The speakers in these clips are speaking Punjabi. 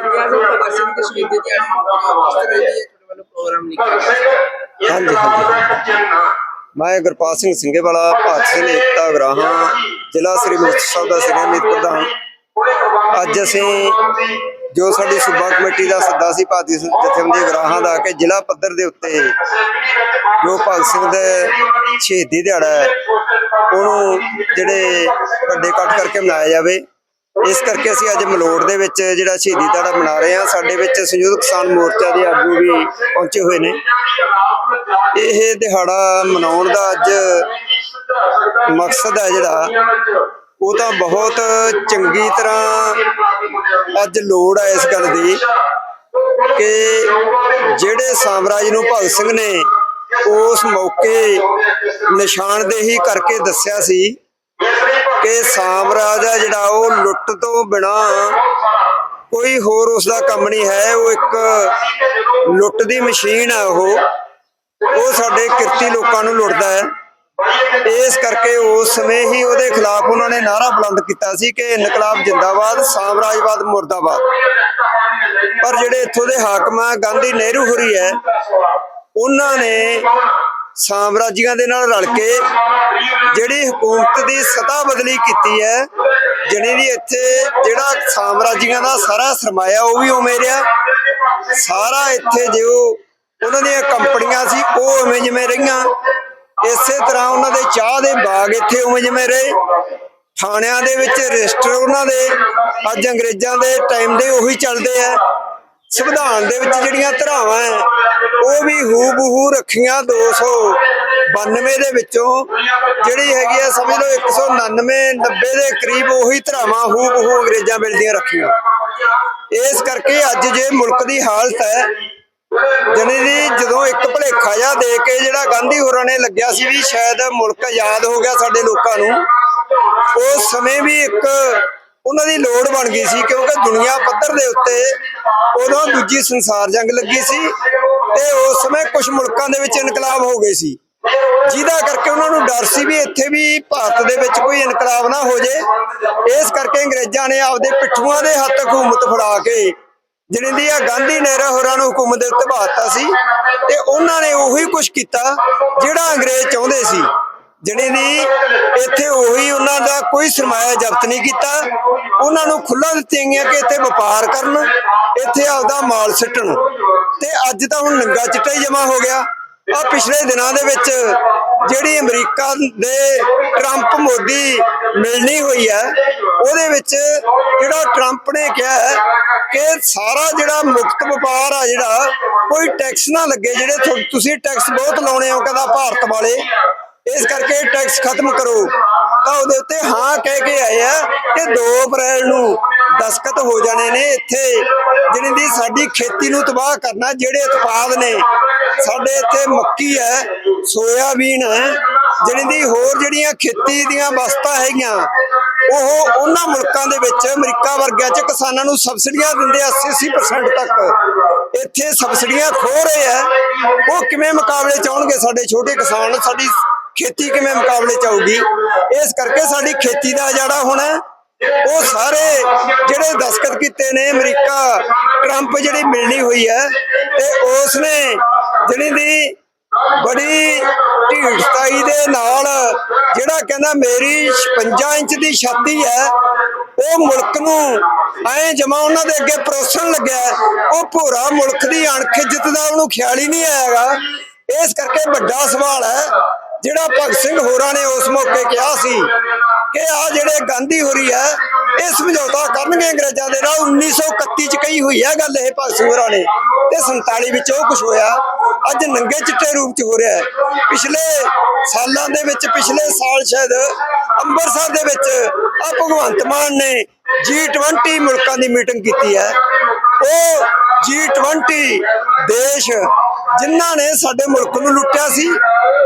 ਅੱਜ ਭਗਤ ਸਿੰਘ ਦੇ ਸ਼ਹੀਦੀ ਦਿਹਾੜੇ ਨੂੰ ਕਿਸ ਤਰ੍ਹਾਂ ਦੀ ਤੁਹਾਡੇ ਵੱਲੋਂ ਪ੍ਰੋਗਰਾਮ ਹਾਂਜੀ ਹਾਂਜੀ। ਮੈਂ ਗੁਰਪਾਲ ਸਿੰਘ ਸਿੰਘੇਵਾਲਾ, ਭਾਰਤ ਸਿੰਘ ਏਕਤਾ ਉਗਰਾਹਾਂ ਜ਼ਿਲ੍ਹਾ ਸ੍ਰੀ ਮੁਕਤਸਰ ਸਾਹਿਬ ਦਾ ਸਿਰਮਿਤ ਪ੍ਰਧਾਨ ਅੱਜ ਅਸੀਂ ਜੋ ਸਾਡੀ ਸੂਬਾ ਕਮੇਟੀ ਦਾ ਸੱਦਾ ਸੀ ਭਾਰਤੀ ਜਥੇਬੰਦੀ ਉਗਰਾਹਾਂ ਦਾ ਕਿ ਜ਼ਿਲ੍ਹਾ ਪੱਧਰ ਦੇ ਉੱਤੇ ਜੋ ਭਗਤ ਸਿੰਘ ਦੇ ਸ਼ਹੀਦੀ ਦਿਹਾੜਾ ਹੈ, ਉਹਨੂੰ ਜਿਹੜੇ ਵੱਡੇ ਇਕੱਠ ਕਰਕੇ ਮਨਾਇਆ ਜਾਵੇ। ਇਸ ਕਰਕੇ ਅਸੀਂ ਅੱਜ ਮਲੋੜ ਦੇ ਵਿੱਚ ਜਿਹੜਾ ਸ਼ਹੀਦੀ ਦਿਹਾੜਾ ਮਨਾ ਰਹੇ ਹਾਂ, ਸਾਡੇ ਵਿੱਚ ਸੰਯੁਕਤ ਕਿਸਾਨ ਮੋਰਚਾ ਦੇ ਆਗੂ ਵੀ ਪਹੁੰਚੇ ਹੋਏ ਨੇ। ਇਹ ਦਿਹਾੜਾ ਮਨਾਉਣ ਦਾ ਅੱਜ ਮਕਸਦ ਹੈ ਜਿਹੜਾ, ਉਹ ਤਾਂ ਬਹੁਤ ਚੰਗੀ ਤਰ੍ਹਾਂ ਅੱਜ ਲੋੜ ਹੈ ਇਸ ਗੱਲ ਦੀ ਕਿ ਜਿਹੜੇ ਸਾਮਰਾਜ ਨੂੰ ਭਗਤ ਸਿੰਘ ਨੇ ਉਸ ਮੌਕੇ ਨਿਸ਼ਾਨਦੇਹੀ ਕਰਕੇ ਦੱਸਿਆ ਸੀ ਕਿ ਸਾਮਰਾਜ ਆ ਜਿਹੜਾ ਉਹ ਲੁੱਟ ਤੋਂ ਬਿਨਾ ਕੋਈ ਹੋਰ ਉਸ ਦਾ ਕੰਮ ਨਹੀਂ ਹੈ, ਉਹ ਇੱਕ ਲੁੱਟ ਦੀ ਮਸ਼ੀਨ ਹੈ ਉਹ। ਉਹ ਸਾਡੇ ਕਿਰਤੀ ਲੋਕਾਂ ਨੂੰ ਲੁੱਟਦਾ ਹੈ। ਇਸ ਕਰਕੇ ਉਸ ਸਮੇਂ ਹੀ ਉਹਦੇ ਖਿਲਾਫ ਉਹਨਾਂ ਨੇ ਨਾਰਾ ਬੁਲੰਦ ਕੀਤਾ ਸੀ ਕਿ ਇਨਕਲਾਬ ਜਿੰਦਾਬਾਦ, ਸਾਮਰਾਜਵਾਦ ਮੁਰਦਾਬਾਦ। ਪਰ ਜਿਹੜੇ ਇੱਥੋਂ ਦੇ ਹਾਕਮ ਗਾਂਧੀ ਨਹਿਰੂ ਹੋਰੀ ਹੈ, ਉਹਨਾਂ ਨੇ ਸਾਮਰਾਜੀਆਂ ਦੇ ਨਾਲ ਰਲ ਕੇ ਜਿਹੜੀ ਹਕੂਮਤ ਦੀ ਸਤਾ ਬਦਲੀ ਕੀਤੀ ਹੈ, ਜਣੀ ਦੀ ਇੱਥੇ ਜਿਹੜਾ ਸਾਮਰਾਜੀਆਂ ਦਾ ਸਾਰਾ ਸਰਮਾਇਆ ਉਹ ਵੀ ਉਵੇਂ ਰਿਹਾ। ਸਾਰਾ ਇੱਥੇ ਜੋ ਉਹਨਾਂ ਦੀਆਂ ਕੰਪਨੀਆਂ ਸੀ, ਉਹ ਉਵੇਂ ਜਿਵੇਂ ਰਹੀਆਂ। ਇਸੇ ਤਰ੍ਹਾਂ ਉਹਨਾਂ ਦੇ ਚਾਹ ਦੇ ਬਾਗ ਇੱਥੇ ਉਵੇਂ ਜਿਵੇਂ ਰਹੇ। ਥਾਣਿਆਂ ਦੇ ਵਿੱਚ ਰਜਿਸਟਰ ਉਹਨਾਂ ਦੇ, ਅੱਜ ਅੰਗਰੇਜ਼ਾਂ ਦੇ ਟਾਈਮ ਦੇ ਉਹੀ ਚੱਲਦੇ ਆ। ਸੰਵਿਧਾਨ ਦੇ ਵਿੱਚ ਜਿਹੜੀਆਂ ਧਰਾਵਾਂ ਹੈ ਉਹ ਵੀ ਹੂ ਬਹੂ ਰੱਖੀਆਂ 292 ਦੇ ਵਿੱਚੋਂ। ਜਿਹੜੀ ਹੈਗੀ ਆ, ਸਮਝ ਲਓ 199 90 ਦੇ ਕਰੀਬ ਉਹੀ ਧਰਾਵਾਂ ਹੂ ਬਹੂ ਅੰਗਰੇਜ਼ਾਂ ਵੇਲੇ ਰੱਖੀਆਂ। ਇਸ ਕਰਕੇ ਅੱਜ ਜੇ ਮੁਲਕ ਦੀ ਹਾਲਤ ਹੈ ਜਣੀ ਦੀ ਜਦੋਂ ਇੱਕ ਭਲੇਖਾ ਜਿਹਾ ਦੇ ਕੇ ਜਿਹੜਾ ਗਾਂਧੀ ਹੋਰਾਂ ਨੇ ਲੱਗਿਆ ਸੀ ਵੀ ਸ਼ਾਇਦ ਮੁਲਕ ਆਜ਼ਾਦ ਹੋ ਗਿਆ ਸਾਡੇ ਲੋਕਾਂ ਨੂੰ ਉਸ ਸਮੇਂ ਵੀ ਇੱਕ ਉਹਨਾਂ ਦੀ ਲੋੜ ਬਣ ਗਈ ਸੀ, ਕਿਉਂਕਿ ਦੁਨੀਆ ਪੱਧਰ ਦੇ ਉੱਤੇ ਉਦੋਂ ਦੂਜੀ ਸੰਸਾਰ ਜੰਗ ਲੱਗੀ ਸੀ ਤੇ ਉਸ ਸਮੇਂ ਕੁਝ ਮੁਲਕਾਂ ਦੇ ਵਿੱਚ ਇਨਕਲਾਬ ਹੋ ਗਏ ਸੀ। ਜਿਹਦਾ ਕਰਕੇ ਉਹਨਾਂ ਨੂੰ ਡਰ ਸੀ ਵੀ ਇੱਥੇ ਵੀ ਭਾਰਤ ਦੇ ਵਿੱਚ ਕੋਈ ਇਨਕਲਾਬ ਨਾ ਹੋ ਜੇ। ਇਸ ਕਰਕੇ ਅੰਗਰੇਜ਼ਾਂ ਨੇ ਆਪਦੇ ਪਿੱਠੂਆਂ ਦੇ ਹੱਥ ਹਕੂਮਤ ਫੜਾ ਕੇ ਜਿਹੜੀ ਦੀ ਆ ਗਾਂਧੀ ਨਹਿਰਾ ਹੋਰਾਂ ਨੂੰ ਹਕੂਮਤ ਦੇ ਉੱਤੇ ਬਾਤਾ ਸੀ ਤੇ ਉਹਨਾਂ ਨੇ ਉਹੀ ਕੁਝ ਕੀਤਾ ਜਿਹੜਾ ਅੰਗਰੇਜ਼ ਚਾਹੁੰਦੇ ਸੀ। ਜਿਹੜੇ ਦੀ ਇੱਥੇ ਉਹੀ ਉਹਨਾਂ ਦਾ ਕੋਈ ਸਰਮਾਇਆ ਜ਼ਬਤ ਨਹੀਂ ਕੀਤਾ। ਉਹਨਾਂ ਨੂੰ ਖੁੱਲਾ ਦਿੱਤੀਆਂ ਗਈਆਂ ਕਿ ਇੱਥੇ ਵਪਾਰ ਕਰਨ ਇੱਥੇ ਆਪਦਾ ਮਾਲ ਸਿੱਟਣ ਤੇ ਅੱਜ ਤਾਂ ਹੁਣ ਨੰਗਾ ਚਿੱਟਾ ਹੀ ਜਮਾ ਹੋ ਗਿਆ। ਆ ਪਿਛਲੇ ਦਿਨਾਂ ਦੇ ਵਿੱਚ ਜਿਹੜੀ ਅਮਰੀਕਾ ਦੇ ਟਰੰਪ ਮੋਦੀ ਮਿਲਣੀ ਹੋਈ ਹੈ, ਉਹਦੇ ਵਿੱਚ ਜਿਹੜਾ ਟਰੰਪ ਨੇ ਕਿਹਾ ਕਿ ਸਾਰਾ ਜਿਹੜਾ ਮੁਕਤ ਵਪਾਰ ਆ ਜਿਹੜਾ, ਕੋਈ ਟੈਕਸ ਨਾ ਲੱਗੇ ਜਿਹੜੇ ਤੁ- ਤੁਸੀਂ ਟੈਕਸ ਬਹੁਤ ਲਾਉਣੇ ਹੋ ਕਹਿੰਦਾ ਭਾਰਤ ਵਾਲੇ। ਇਸ ਕਰਕੇ ਟੈਕਸ ਖਤਮ ਕਰੋ। ਤਾਂ ਉਹਦੇ ਉੱਤੇ ਹਾਂ ਕਹਿ ਕੇ ਆਏ ਆ ਕਿ 2 ਅਪ੍ਰੈਲ ਨੂੰ ਦਸਖਤ ਹੋ ਜਾਣੇ ਨੇ ਇੱਥੇ ਜਿਹੜੀ ਦੀ ਸਾਡੀ ਖੇਤੀ ਨੂੰ ਤਬਾਹ ਕਰਨਾ, ਜਿਹੜੇ ਉਤਪਾਦ ਨੇ। ਸਾਡੇ ਇੱਥੇ ਮੱਕੀ ਹੈ, ਸੋਇਆਬੀਨ ਹੈ ਜਿਹੜੀ ਦੀ ਹੋਰ ਜਿਹੜੀਆਂ ਖੇਤੀ ਦੀਆਂ ਵਸਤਾਂ ਹੈਗੀਆਂ, ਉਹ ਉਹਨਾਂ ਮੁਲਕਾਂ ਦੇ ਵਿੱਚ, ਅਮਰੀਕਾ ਵਰਗਿਆਂ 'ਚ ਕਿਸਾਨਾਂ ਨੂੰ ਸਬਸਿਡੀਆਂ ਦਿੰਦੇ 80-80% ਤੱਕ। ਇੱਥੇ ਸਬਸਿਡੀਆਂ ਖੋ ਰਹੇ ਆ। ਉਹ ਕਿਵੇਂ ਮੁਕਾਬਲੇ ਚਾਉਣਗੇ ਸਾਡੇ ਛੋਟੇ ਕਿਸਾਨ, ਸਾਡੀ ਖੇਤੀ ਕਿਵੇਂ ਮੁਕਾਬਲੇ ਚ ਆਊਗੀ? ਇਸ ਕਰਕੇ ਸਾਡੀ ਖੇਤੀ ਦਾ ਜਿਹੜਾ ਹੁਣ ਉਹ ਸਾਰੇ ਜਿਹੜੇ ਦਸਖਤ ਕੀਤੇ ਨੇ, ਅਮਰੀਕਾ, ਟਰੰਪ ਜਿਹੜੀ ਮਿਲਣੀ ਹੋਈ ਹੈ ਤੇ ਉਸ ਨੇ ਜਿਹੜੀ ਦੀ ਬੜੀ ਢੀਠਤਾਈ ਦੇ ਨਾਲ ਜਿਹੜਾ ਕਹਿੰਦਾ ਮੇਰੀ 56 ਇੰਚ ਦੀ ਛਾਤੀ ਹੈ, ਉਹ ਮੁਲਕ ਨੂੰ ਐ ਜਮਾ ਉਹਨਾਂ ਦੇ ਅੱਗੇ ਪਰੋਸਣ ਲੱਗਿਆ ਉਹ ਭੋਰਾ ਮੁਲਕ ਦੀ ਅਣਖ ਇੱਜ਼ਤ ਦਾ ਉਹਨੂੰ ਖਿਆਲ ਹੀ ਨਹੀਂ ਆਏਗਾ ਇਸ ਕਰਕੇ ਵੱਡਾ ਸਵਾਲ ਹੈ ਜਿਹੜਾ ਭਗਤ ਸਿੰਘ ਹੋਰਾਂ ਨੇ ਉਸ ਮੌਕੇ ਕਿਹਾ ਸੀ ਕਿ ਆ ਜਿਹੜੇ ਗਾਂਧੀ ਹੋਰੀ ਹੈ, ਇਹ ਸਮਝੌਤਾ ਕਰਨਗੇ ਅੰਗਰੇਜ਼ਾਂ ਦੇ ਨਾਲ। 1931 ਚ ਕਹੀ ਹੋਈ ਹੈ ਗੱਲ ਇਹ ਭਗਤ ਸਿੰਘ ਹੋਰਾਂ ਨੇ। ਤੇ 47 ਵਿੱਚ ਉਹ ਕੁਝ ਹੋਇਆ। ਅੱਜ ਨੰਗੇ ਚਿੱਟੇ ਰੂਪ ਚ ਹੋ ਰਿਹਾ ਹੈ। ਪਿਛਲੇ ਸਾਲਾਂ ਦੇ ਵਿੱਚ, ਪਿਛਲੇ ਸਾਲ ਸ਼ਾਇਦ ਅੰਮ੍ਰਿਤਸਰ ਦੇ ਵਿੱਚ ਆ ਭਗਵੰਤ ਮਾਨ ਨੇ G20 ਮੁਲਕਾਂ ਦੀ ਮੀਟਿੰਗ ਕੀਤੀ ਹੈ। ਉਹ G20 ਦੇਸ਼ ਜਿਨ੍ਹਾਂ ਨੇ ਸਾਡੇ ਮੁਲਕ ਨੂੰ ਲੁੱਟਿਆ ਸੀ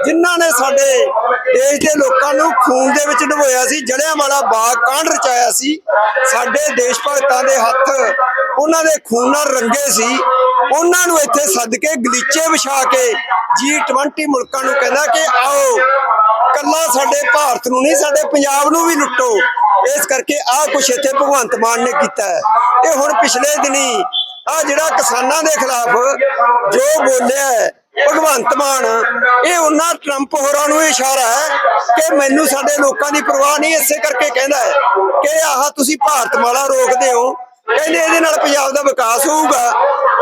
ਜਿਨ੍ਹਾਂ ਨੇ ਸਾਡੇ ਦੇਸ਼ ਦੇ ਲੋਕਾਂ ਨੂੰ ਖੂਨ ਦੇ ਵਿੱਚ ਡੁਬੋਇਆ ਸੀ ਜਲਿਆਂ ਵਾਲਾ ਬਾਗ ਕਾਂਡ ਰਚਾਇਆ ਸੀ, ਸਾਡੇ ਦੇਸ਼ ਭਗਤਾਂ ਦੇ ਹੱਥ ਉਹਨਾਂ ਦੇ ਖੂਨ ਨਾਲ ਰੰਗੇ ਸੀ, ਉਹਨਾਂ ਨੂੰ ਇੱਥੇ ਸੱਦ ਕੇ ਗਲੀਚੇ ਵਿਛਾ ਕੇ G20 ਮੁਲਕਾਂ ਨੂੰ ਕਹਿੰਦਾ ਕਿ ਆਓ, ਕੱਲਾ ਸਾਡੇ ਭਾਰਤ ਨੂੰ ਨਹੀਂ, ਸਾਡੇ ਪੰਜਾਬ ਨੂੰ ਵੀ ਲੁੱਟੋ। ਇਸ ਕਰਕੇ ਆਹ ਕੁਛ ਇੱਥੇ ਭਗਵੰਤ ਮਾਨ ਨੇ ਕੀਤਾ ਹੈ। ਇਹ ਹੁਣ ਪਿਛਲੇ ਦਿਨੀ ਆ ਜਿਹੜਾ ਕਿਸਾਨਾਂ ਦੇ ਖਿਲਾਫ ਜੋ ਬੋਲਿਆ ਭਗਵੰਤ ਮਾਨ, ਇਹ ਉਹਨਾਂ ਟਰੰਪ ਹੋਰਾਂ ਨੂੰ ਇਸ਼ਾਰਾ ਹੈ ਕਿ ਮੈਨੂੰ ਸਾਡੇ ਲੋਕਾਂ ਦੀ ਪਰਵਾਹ ਨਹੀਂ, ਇਸੇ ਕਰਕੇ ਕਹਿੰਦਾ ਹੈ ਕਿ ਆਹ ਤੁਸੀਂ ਭਾਰਤ ਮਾਲਾ ਰੋਕਦੇ ਹੋ। ਕਹਿੰਦੇ ਇਹਦੇ ਨਾਲ ਪੰਜਾਬ ਦਾ ਵਿਕਾਸ ਹੋਊਗਾ।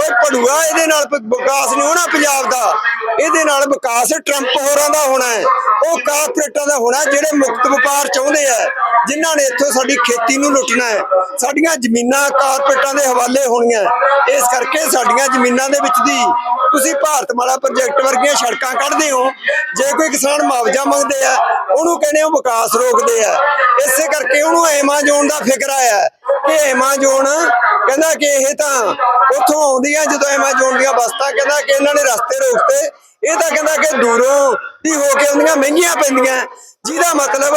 ਓਏ ਪੜੂਆ ਇਹਦੇ ਨਾਲ ਵਿਕਾਸ ਨਹੀਂ ਹੋਣਾ ਪੰਜਾਬ ਦਾ। ਇਹਦੇ ਨਾਲ ਵਿਕਾਸ ਟਰੰਪ ਹੋਰਾਂ ਦਾ ਹੋਣਾ ਹੈ। ਉਹ ਕਾਰਪੋਰੇਟਾਂ ਦਾ ਹੋਣਾ ਜਿਹੜੇ ਮੁਕਤ ਵਪਾਰ ਚਾਹੁੰਦੇ ਆ। ਜਿਨ੍ਹਾਂ ਨੇ ਇੱਥੋਂ ਸਾਡੀ ਖੇਤੀ ਨੂੰ ਲੁੱਟਣਾ ਹੈ। ਸਾਡੀਆਂ ਜ਼ਮੀਨਾਂ ਕਾਰਪੋਰੇਟਾਂ ਦੇ ਹਵਾਲੇ ਹੋਣੀਆਂ ਇਸ ਕਰਕੇ ਸਾਡੀਆਂ ਜ਼ਮੀਨਾਂ ਦੇ ਵਿੱਚ ਦੀ ਤੁਸੀਂ ਭਾਰਤ ਮਾਲਾ ਪ੍ਰੋਜੈਕਟ ਵਰਗੀਆਂ ਸੜਕਾਂ ਕੱਢਦੇ ਹੋ। ਜੇ ਕੋਈ ਕਿਸਾਨ ਮੁਆਵਜ਼ਾ ਮੰਗਦੇ ਆ, ਉਹਨੂੰ ਕਹਿੰਦੇ ਉਹ ਵਿਕਾਸ ਰੋਕਦੇ ਆ। ਇਸੇ ਕਰਕੇ ਉਹਨੂੰ ਐਮਾਜੋਨ ਦਾ ਫਿਕਰ ਆਇਆ। ਕਿ ਐਮਾਜੋਨ ਕਹਿੰਦਾ ਕਿ ਇਹ ਤਾਂ ਉੱਥੋਂ ਆਉਂਦੀਆਂ ਜਦੋਂ ਐਮਾਜੋਨ ਦੀਆਂ ਬਸਤਾਂ ਕਹਿੰਦਾ ਕਿ ਇਹਨਾਂ ਨੇ ਰਸਤੇ ਰੋਕਤੇ। ਇਹ ਤਾਂ ਕਹਿੰਦਾ ਕਿ ਦੂਰੋਂ ਦੀ ਹੋ ਕੇ ਆਉਂਦੀਆਂ, ਮਹਿੰਗੀਆਂ ਪੈਂਦੀਆਂ। ਜਿਹਦਾ ਮਤਲਬ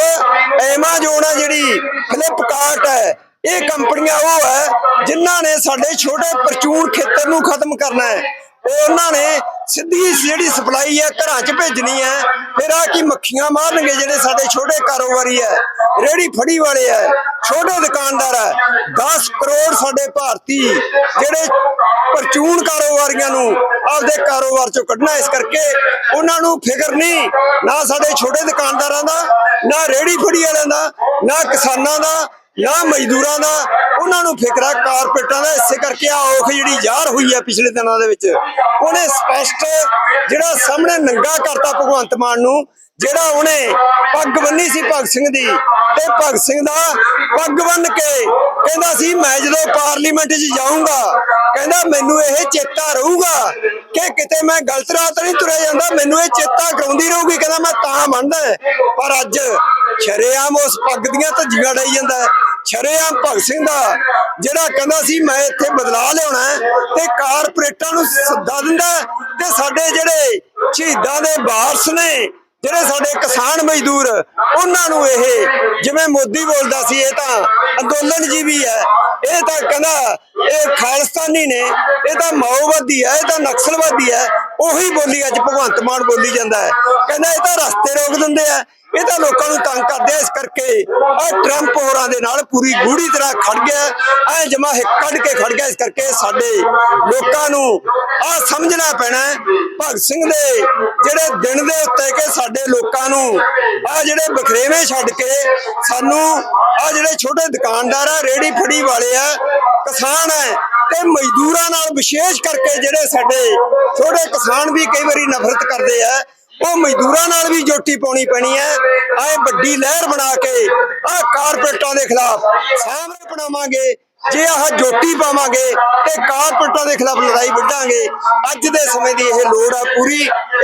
ਐਮਾਜੋਨ ਆ ਜਿਹੜੀ ਫਲਿੱਪਕਾਰਟ ਹੈ, ਇਹ ਕੰਪਨੀਆਂ ਉਹ ਹੈ ਜਿਨ੍ਹਾਂ ਨੇ ਸਾਡੇ ਛੋਟੇ ਪ੍ਰਚੂਨ ਖੇਤਰ ਨੂੰ ਖਤਮ ਕਰਨਾ ਹੈ। ਉਹਨਾਂ ਨੇ ਸਿੱਧੀ ਜਿਹੜੀ ਸਪਲਾਈ ਹੈ ਘਰਾਂ 'ਚ ਭੇਜਣੀ ਹੈ, ਫਿਰ ਆ ਕੀ ਮੱਖੀਆਂ ਮਾਰਨਗੇ ਜਿਹੜੇ ਸਾਡੇ ਛੋਟੇ ਕਾਰੋਬਾਰੀ ਹੈ ਰੇੜੀ ਫੜੀ ਵਾਲੇ ਹੈ, ਛੋਟੇ ਦੁਕਾਨਦਾਰ ਹੈ 10 ਕਰੋੜ ਸਾਡੇ ਭਾਰਤੀ ਜਿਹੜੇ ਪਰਚੂਨ ਕਾਰੋਬਾਰੀਆਂ ਨੂੰ ਆਪਦੇ ਕਾਰੋਬਾਰ ਚੋਂ ਕੱਢਣਾ, ਇਸ ਕਰਕੇ ਉਹਨਾਂ ਨੂੰ ਫਿਕਰ ਨਹੀਂ, ਨਾ ਸਾਡੇ ਛੋਟੇ ਦੁਕਾਨਦਾਰਾਂ ਦਾ, ਨਾ ਰੇੜੀ ਫੜੀ ਵਾਲਿਆਂ ਦਾ, ਨਾ ਕਿਸਾਨਾਂ ਦਾ, ਨਾ ਮਜ਼ਦੂਰਾਂ ਦਾ ਉਹਨਾਂ ਨੂੰ ਫਿਕਰਾ ਕਾਰਪੋਰੇਟਾਂ ਦਾ, ਇਸੇ ਕਰਕੇ ਆ ਔਖ ਜਿਹੜੀ ਜ਼ਾਹਰ ਹੋਈ ਹੈ ਪਿਛਲੇ ਦਿਨਾਂ ਦੇ ਵਿੱਚ। ਉਹਨੇ ਸਪਸ਼ਟ ਜਿਹੜਾ ਸਾਹਮਣੇ ਨੰਗਾ ਕਰਤਾ ਭਗਵੰਤ ਮਾਨ ਨੂੰ, ਜਿਹੜਾ ਉਹਨੇ ਪੱਗ ਬੰਨੀ ਸੀ ਭਗਤ ਸਿੰਘ ਦੀ। ਤੇ ਭਗਤ ਸਿੰਘ ਦਾ ਪੱਗ ਬੰਨ ਕੇ ਕਹਿੰਦਾ ਸੀ, ਮੈਂ ਜਦੋਂ ਪਾਰਲੀਮੈਂਟ 'ਚ ਜਾਊਂਗਾ, ਕਹਿੰਦਾ ਮੈਨੂੰ ਇਹ ਚੇਤਾ ਰਹੂਗਾ ਕਿ ਕਿਤੇ ਮੈਂ ਗਲਤ ਰਾਹ ਤੇ ਨਹੀਂ ਤੁਰਿਆ ਜਾਂਦਾ, ਮੈਨੂੰ ਇਹ ਚੇਤਾ ਕਰਾਉਂਦੀ ਰਹੂਗੀ। ਕਹਿੰਦਾ, ਮੈਂ ਤਾਂ ਮੰਨਦਾ ਪਰ ਅੱਜ ਸ਼ਰੇਆਮ ਉਸ ਪੱਗ ਦੀਆਂ ਧੱਜੀਆਂ ਡਾਈ ਜਾਂਦਾ ਸ਼ਰੇਆਮ ਭਗਤ ਸਿੰਘ ਦਾ, ਜਿਹੜਾ ਕਹਿੰਦਾ ਸੀ, ਮੈਂ ਇੱਥੇ ਬਦਲਾ ਲਿਆਉਣਾ ਤੇ ਕਾਰਪੋਰੇਟਾਂ ਨੂੰ ਸੱਦਾ ਦਿੰਦਾ ਤੇ ਸਾਡੇ ਜਿਹੜੇ ਸ਼ਹੀਦਾਂ ਦੇ ਵਾਰਸ ਨੇ, ਜਿਹੜੇ ਸਾਡੇ ਕਿਸਾਨ ਮਜ਼ਦੂਰ, ਉਹਨਾਂ ਨੂੰ ਇਹ ਜਿਵੇਂ ਮੋਦੀ ਬੋਲਦਾ ਸੀ, ਇਹ ਤਾਂ ਅੰਦੋਲਨ ਜੀਵੀ ਹੈ। ਇਹ ਤਾਂ ਕਹਿੰਦਾ, ਇਹ ਖਾਲਸਤਾਨੀ ਨੇ, ਇਹ ਤਾਂ ਮਾਓਵਾਦੀ ਹੈ, ਇਹ ਤਾਂ ਨਕਸਲਵਾਦੀ ਹੈ। ਉਹੀ ਬੋਲੀ ਅੱਜ ਭਗਵੰਤ ਮਾਨ ਬੋਲੀ ਜਾਂਦਾ ਹੈ। ਕਹਿੰਦਾ ਇਹ ਤਾਂ ਰਸਤੇ ਰੋਕ ਦਿੰਦੇ ਆ। ਇਹ ਤਾਂ ਲੋਕਾਂ ਨੂੰ ਤੰਗ ਕਰਦੇ ਆ ਇਸ ਕਰਕੇ। ਆ ਟਰੰਪ ਹੋਰਾਂ ਦੇ ਨਾਲ ਪੂਰੀ ਗੂੜੀ ਤਰ੍ਹਾਂ ਖੜ ਗਿਆ ਐ ਜਮਾ ਕੱਢ ਕੇ ਖੜ ਗਿਆ ਇਸ ਕਰਕੇ ਸਾਡੇ ਲੋਕਾਂ ਨੂੰ ਆ ਸਮਝਣਾ ਪੈਣਾ ਭਗਤ ਸਿੰਘ ਦੇ ਜਿਹੜੇ ਦਿਨ ਦੇ ਉੱਤੇ ਕਿ ਸਾਡੇ ਲੋਕਾਂ ਨੂੰ ਆ ਜਿਹੜੇ ਬਖਰੇਵੇਂ ਛੱਡ ਕੇ ਸਾਨੂੰ ਆ ਜਿਹੜੇ ਛੋਟੇ ਦੁਕਾਨਦਾਰ ਆ ਰੇੜੀ ਫੜੀ ਵਾਲੇ ਆ ਕਿਸਾਨ ਹੈ ਤੇ ਮਜ਼ਦੂਰਾਂ ਨਾਲ ਵਿਸ਼ੇਸ਼ ਕਰਕੇ ਜਿਹੜੇ ਸਾਡੇ ਛੋਟੇ ਕਿਸਾਨ ਵੀ ਕਈ ਵਾਰੀ ਨਫ਼ਰਤ ਕਰਦੇ ਆ, ਉਹ ਮਜ਼ਦੂਰਾਂ ਨਾਲ ਵੀ ਜੋਟੀ ਪਾਉਣੀ ਪੈਣੀ ਹੈ। ਆਏ ਵੱਡੀ ਲਹਿਰ ਬਣਾ ਕੇ ਆਹ ਕਾਰਪੋਰੇਟਾਂ ਦੇ ਖਿਲਾਫ ਸਾਹਮਣੇ ਬਣਾਵਾਂਗੇ, ਜੇ ਆਹ ਜੋਟੀ ਪਾਵਾਂਗੇ ਤੇ ਕਾਰਪੋਰੇਟਾਂ ਦੇ ਖਿਲਾਫ ਲੜਾਈ ਵਿੱਢਾਂਗੇ। ਅੱਜ ਦੇ ਸਮੇਂ ਦੀ ਇਹ ਲੋੜ ਆ ਪੂਰੀ,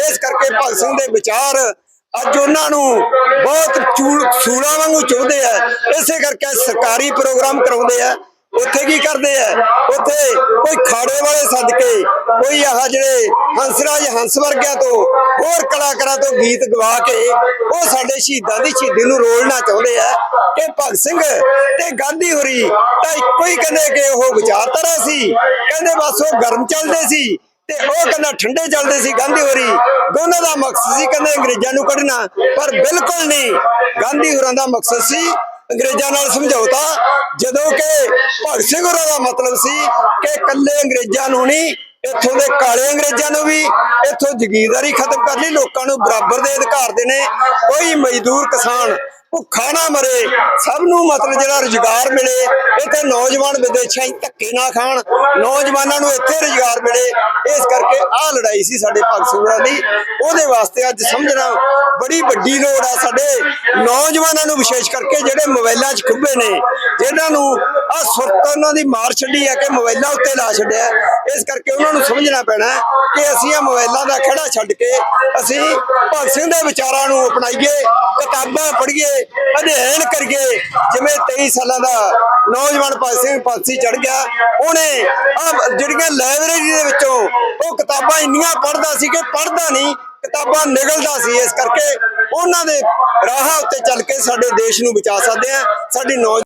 ਇਸ ਕਰਕੇ ਭਗਤ ਸਿੰਘ ਦੇ ਵਿਚਾਰ ਅੱਜ ਉਹਨਾਂ ਨੂੰ ਬਹੁਤ ਚੂਲ ਸੂਲਾਂ ਵਾਂਗੂ ਚੁਭਦੇ ਆ। ਇਸੇ ਕਰਕੇ ਸਰਕਾਰੀ ਪ੍ਰੋਗਰਾਮ ਕਰਾਉਂਦੇ ਆ। ਉੱਥੇ ਕੀ ਕਰਦੇ ਆ? ਉੱਥੇ ਕੋਈ ਖਾੜੇ ਵਾਲੇ ਸੱਦ ਕੇ ਕੋਈ ਆਹ ਜਿਹੜੇ ਹੰਸਰਾਜ ਹੰਸ ਵਰਗਿਆਂ ਤੋਂ, ਹੋਰ ਕਲਾਕਾਰਾਂ ਤੋਂ ਗੀਤ ਗਵਾ ਕੇ ਉਹ ਸਾਡੇ ਸ਼ਹੀਦਾਂ ਦੀ ਸ਼ਹੀਦੀ ਨੂੰ ਰੋਲਣਾ ਚਾਹੁੰਦੇ ਆ ਕਿ ਭਗਤ ਸਿੰਘ ਤੇ ਗਾਂਧੀ ਹੋਰੀ ਤਾਂ ਇੱਕੋ ਹੀ ਕਹਿੰਦੇ ਕਿ ਉਹ ਵਿਚਾਰਧਾਰਾ ਸੀ। ਕਹਿੰਦੇ ਬਸ ਉਹ ਗਰਮ ਚੱਲਦੇ ਸੀ ਤੇ ਉਹ ਕਹਿੰਦਾ ਠੰਡੇ ਚੱਲਦੇ ਸੀ ਗਾਂਧੀ ਹੋਰੀ। ਦੋਨਾਂ ਦਾ ਮਕਸਦ ਸੀ ਕਹਿੰਦੇ ਅੰਗਰੇਜ਼ਾਂ ਨੂੰ ਕੱਢਣਾ, ਪਰ ਬਿਲਕੁਲ ਨਹੀਂ। ਗਾਂਧੀ ਹੋਰਾਂ ਦਾ ਮਕਸਦ ਸੀ ਅੰਗਰੇਜ਼ਾਂ ਨਾਲ ਸਮਝੌਤਾ, ਜਦੋਂ ਕਿ ਭਗਤ ਸਿੰਘ ਹੋਰਾਂ ਦਾ ਮਤਲਬ ਸੀ ਕਿ ਇਕੱਲੇ ਅੰਗਰੇਜ਼ਾਂ ਨੂੰ ਨਹੀਂ, ਇੱਥੋਂ ਦੇ ਕਾਲੇ ਅੰਗਰੇਜ਼ਾਂ ਨੂੰ ਵੀ, ਇੱਥੋਂ ਜ਼ਗੀਰਦਾਰੀ ਖਤਮ ਕਰ ਲਈ, ਲੋਕਾਂ ਨੂੰ ਬਰਾਬਰ ਦੇ ਅਧਿਕਾਰ ਦੇਣੇ, ਕੋਈ ਮਜ਼ਦੂਰ ਕਿਸਾਨ ਭੁੱਖਾ ਨਾ ਮਰੇ। ਸਭ ਨੂੰ ਮਤਲਬ ਜਿਹੜਾ ਰੁਜ਼ਗਾਰ ਮਿਲੇ, ਇੱਥੇ ਨੌਜਵਾਨ ਵਿਦੇਸ਼ਾਂ 'ਚ ਧੱਕੇ ਨਾ ਖਾਣ। ਨੌਜਵਾਨਾਂ ਨੂੰ ਇੱਥੇ ਰੁਜ਼ਗਾਰ ਮਿਲੇ। ਇਸ ਕਰਕੇ ਆਹ ਲੜਾਈ ਸੀ ਸਾਡੇ ਭਗਤ ਸਿੰਘਾਂ ਦੀ। ਉਹਦੇ ਵਾਸਤੇ ਅੱਜ ਸਮਝਣਾ ਬੜੀ ਵੱਡੀ ਲੋੜ ਆ ਸਾਡੇ ਨੌਜਵਾਨਾਂ ਨੂੰ ਵਿਸ਼ੇਸ਼ ਕਰਕੇ ਜਿਹੜੇ ਮੋਬਾਈਲਾਂ 'ਚ ਖੁੱਬੇ ਨੇ ਜਿਹਨਾਂ ਨੂੰ ਆ ਸੁਰਤ ਉਹਨਾਂ ਦੀ ਮਾਰ ਛੱਡੀ ਆ ਕਿ ਮੋਬਾਈਲਾਂ ਉੱਤੇ ਲਾ ਛੱਡਿਆ। ਇਸ ਕਰਕੇ ਉਹਨਾਂ ਨੂੰ ਸਮਝਣਾ ਪੈਣਾ ਕਿ ਅਸੀਂ ਇਹ ਮੋਬਾਈਲਾਂ ਦਾ ਖੜਾ ਛੱਡ ਕੇ ਅਸੀਂ ਭਗਤ ਸਿੰਘ ਦੇ ਵਿਚਾਰਾਂ ਨੂੰ ਅਪਣਾਈਏ, ਕਿਤਾਬਾਂ ਪੜ੍ਹੀਏ ਅਧਿਐਨ ਕਰੀਏ ਜਿਵੇਂ 23 ਸਾਲਾਂ ਦਾ ਨੌਜਵਾਨ ਭਗਤ ਸਿੰਘ ਚੜ ਗਿਆ, ਉਹਨੇ ਆ ਜਿਹੜੀਆਂ ਲਾਇਬ੍ਰੇਰੀ ਦੇ ਵਿੱਚੋਂ ਉਹ ਕਿਤਾਬਾਂ ਇੰਨੀਆਂ ਪੜ੍ਹਦਾ ਸੀ ਕਿ ਪੜ੍ਹਦਾ ਨਹੀਂ, ਕਿਤਾਬਾਂ ਨਿਗਲਦਾ ਸੀ। ਇਸ ਕਰਕੇ ਉਹਨਾਂ ਦੇ ਰਾਹਾਂ ਉੱਤੇ ਚੱਲ ਕੇ ਸਾਡੇ ਦੇਸ਼ ਨੂੰ ਬਚਾ ਸਕਦੇ ਆ, ਸਾਡੀ ਨੌਜਵਾਨ